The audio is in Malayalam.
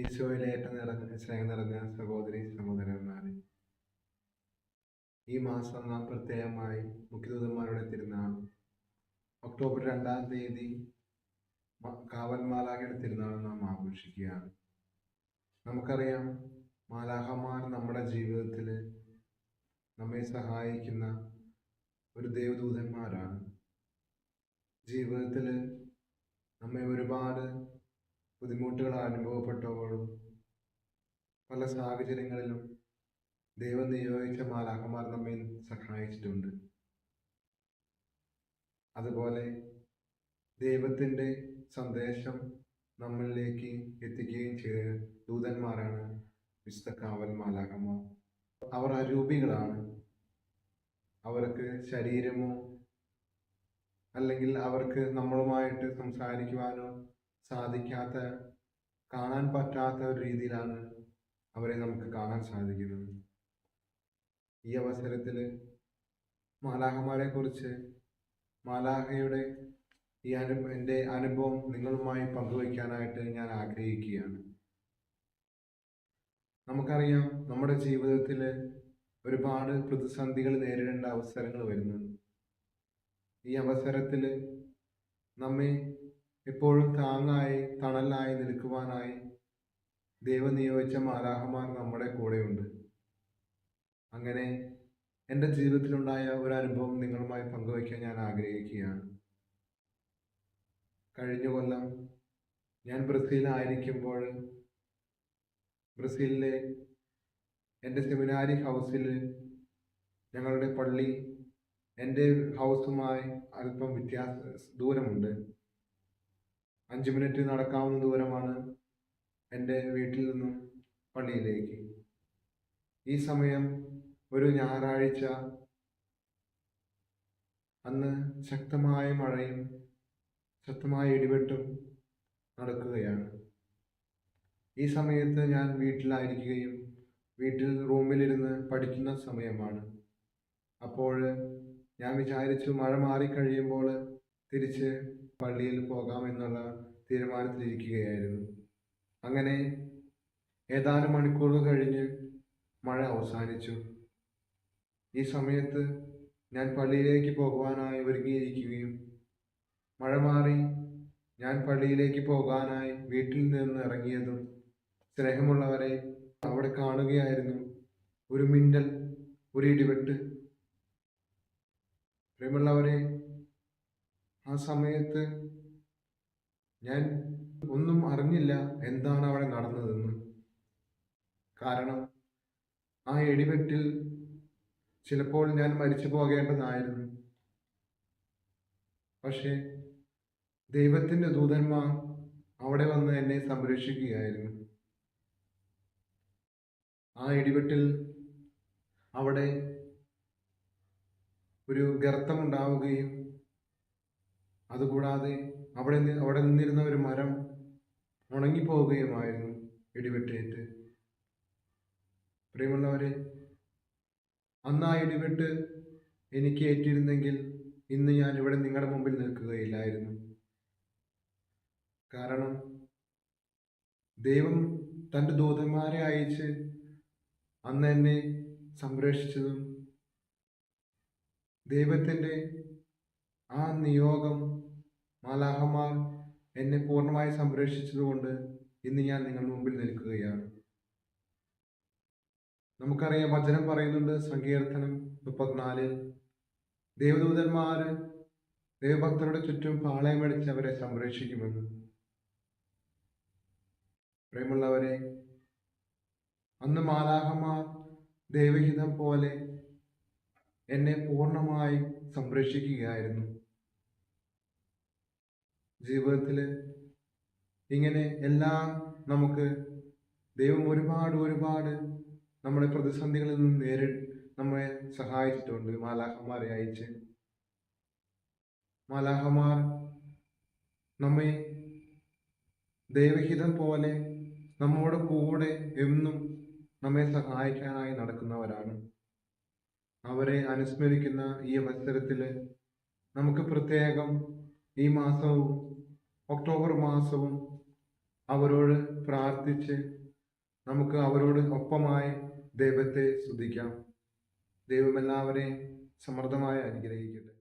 ഈശോയിലെ ഏറ്റവും നിറഞ്ഞ സ്നേഹം നിറഞ്ഞ സഹോദരി സഹോദരന്മാരെ. ഈ മാസം നാം പ്രത്യേകമായി മുഖ്യദൂതന്മാരുടെ തിരുനാൾ. ഒക്ടോബർ രണ്ടാം തീയതി കാവൽ മാലാഖയുടെ തിരുനാൾ നാം ആഘോഷിക്കുകയാണ്. നമുക്കറിയാം മാലാഹമാർ നമ്മുടെ ജീവിതത്തിൽ നമ്മെ സഹായിക്കുന്ന ഒരു ദേവദൂതന്മാരാണ്. ജീവിതത്തിൽ നമ്മെ ഒരുപാട് ബുദ്ധിമുട്ടുകൾ അനുഭവപ്പെട്ടപ്പോഴും പല സാഹചര്യങ്ങളിലും ദൈവം നിയോഗിച്ച മാലാഖമാർ നമ്മെ സഹായിച്ചിട്ടുണ്ട്. അതുപോലെ ദൈവത്തിന്റെ സന്ദേശം നമ്മളിലേക്ക് എത്തിക്കുകയും ചെയ്ത ദൂതന്മാരാണ് വിശുദ്ധ കാവൽ മാലാഖമാർ. അവർ അരൂപികളാണ്. അവർക്ക് ശരീരമോ അല്ലെങ്കിൽ അവർക്ക് നമ്മളുമായിട്ട് സംസാരിക്കുവാനോ സാധിക്കാത്ത കാണാൻ പറ്റാത്ത ഒരു രീതിയിലാണ് അവരെ നമുക്ക് കാണാൻ സാധിക്കുന്നത്. ഈ അവസരത്തിൽ മാലാഹമാരെ കുറിച്ച് മാലാഹയുടെ ഈ അനു എന്റെ അനുഭവം നിങ്ങളുമായി പങ്കുവയ്ക്കാനായിട്ട് ഞാൻ ആഗ്രഹിക്കുകയാണ്. നമുക്കറിയാം നമ്മുടെ ജീവിതത്തിൽ ഒരുപാട് പ്രതിസന്ധികൾ നേരിടേണ്ട അവസരങ്ങൾ വരുന്നുണ്ട്. ഈ അവസരത്തിൽ നമ്മെ എപ്പോഴും താങ്ങായി തണലായി നിൽക്കുവാനായി ദൈവം നിയോഗിച്ച മാലാഹമാർ നമ്മുടെ കൂടെയുണ്ട്. അങ്ങനെ എന്റെ ജീവിതത്തിലുണ്ടായ ഒരു അനുഭവം നിങ്ങളുമായി പങ്കുവയ്ക്കാൻ ഞാൻ ആഗ്രഹിക്കുകയാണ്. കഴിഞ്ഞ കൊല്ലം ഞാൻ ബ്രസീലായിരിക്കുമ്പോൾ ബ്രസീലിലെ എന്റെ സെമിനാരി ഹൗസിൽ ഞങ്ങളുടെ പള്ളി എന്റെ ഹൗസുമായി അല്പം വ്യത്യാസ ദൂരമുണ്ട്. അഞ്ച് മിനിറ്റ് നടക്കാവുന്ന ദൂരമാണ് എന്റെ വീട്ടിൽ നിന്നും പള്ളിയിലേക്ക്. ഈ സമയം ഒരു ഞായറാഴ്ച. അന്ന് ശക്തമായ മഴയും ശക്തമായ ഇടിവെട്ടും നടക്കുകയാണ്. ഈ സമയത്ത് ഞാൻ വീട്ടിലായിരിക്കുകയും വീട്ടിൽ റൂമിലിരുന്ന് പഠിക്കുന്ന സമയമാണ്. അപ്പോൾ ഞാൻ വിചാരിച്ചു മഴ മാറിക്കഴിയുമ്പോൾ തിരിച്ച് പള്ളിയിൽ പോകാമെന്നുള്ള തീരുമാനത്തിലിരിക്കുകയായിരുന്നു. അങ്ങനെ ഏതാനും മണിക്കൂറുകൾ കഴിഞ്ഞ് മഴ അവസാനിച്ചു. ഈ സമയത്ത് ഞാൻ പള്ളിയിലേക്ക് പോകുവാനായി ഒരുങ്ങിയിരിക്കുകയും മഴ മാറി ഞാൻ പള്ളിയിലേക്ക് പോകാനായി വീട്ടിൽ നിന്ന് ഇറങ്ങിയതും സ്നേഹമുള്ളവരെ അവിടെ കാണുകയായിരുന്നു. ഒരു മിന്നൽ ഒരു ഇടിവെട്ട് പ്രിയമുള്ളവരെ ആ സമയത്ത് ഞാൻ ഒന്നും അറിഞ്ഞില്ല എന്താണ് അവിടെ നടന്നതെന്ന്. കാരണം ആ ഇടിവെട്ടിൽ ചിലപ്പോൾ ഞാൻ മരിച്ചു പോകേണ്ടതായിരുന്നു. പക്ഷേ ദൈവത്തിന്റെ ദൂതന്മാർ അവിടെ വന്ന് എന്നെ സംരക്ഷിക്കുകയായിരുന്നു. ആ ഇടിവെട്ടിൽ അവിടെ ഒരു ഗർത്തമുണ്ടാവുകയും അതുകൂടാതെ അവിടെ അവിടെ നിന്നിരുന്ന ഒരു മരം ഉണങ്ങിപ്പോവുകയുമായിരുന്നു ഇടിവെട്ടേറ്റ്. പ്രിയമുള്ളവരെ അന്ന് ആ ഇടിവെട്ട് എനിക്ക് ഏറ്റിരുന്നെങ്കിൽ ഇന്ന് ഞാൻ ഇവിടെ നിങ്ങളുടെ മുമ്പിൽ നിൽക്കുകയില്ലായിരുന്നു. കാരണം ദൈവം തന്റെ ദൂതന്മാരെ അയച്ച് അന്ന് എന്നെ സംരക്ഷിച്ചതും ദൈവത്തിന്റെ ആ നിയോഗം മാലാഹമാർ എന്നെ പൂർണമായി സംരക്ഷിച്ചതുകൊണ്ട് ഇന്ന് ഞാൻ നിങ്ങളുടെ മുമ്പിൽ നിൽക്കുകയാണ്. നമുക്കറിയാം വചനം പറയുന്നുണ്ട് സങ്കീർത്തനം മുപ്പത്തിനാല്. ദേവദൂതന്മാർ ദൈവഭക്തരുടെ ചുറ്റും പാളയമടിച്ച് അവരെ സംരക്ഷിക്കുമെന്ന്. പ്രേമുള്ളവരെ അന്ന് മാലാഹമാർ ദൈവഹിതം പോലെ എന്നെ പൂർണമായി സംരക്ഷിക്കുകയായിരുന്നു. ജീവിതത്തിൽ ഇങ്ങനെ എല്ലാം നമുക്ക് ദൈവം ഒരുപാട് ഒരുപാട് നമ്മുടെ പ്രതിസന്ധികളിൽ നിന്ന് നേരി നമ്മളെ സഹായിച്ചിട്ടുണ്ട്. മാലാഹമാരെ അയച്ച്. മാലാഹമാർ നമ്മെ ദൈവഹിതം പോലെ നമ്മുടെ കൂടെ എന്നും നമ്മെ സഹായിക്കാനായി നടക്കുന്നവരാണ്. അവരെ അനുസ്മരിക്കുന്ന ഈ അവസരത്തിൽ നമുക്ക് പ്രത്യേകം ഈ മാസവും ഒക്ടോബർ മാസവും അവരോട് പ്രാർത്ഥിച്ച് നമുക്ക് അവരോട് ഒപ്പമായി ദൈവത്തെ സ്തുതിക്കാം. ദൈവം എല്ലാവരെയും സമൃദ്ധമായി അനുഗ്രഹിക്കട്ടെ.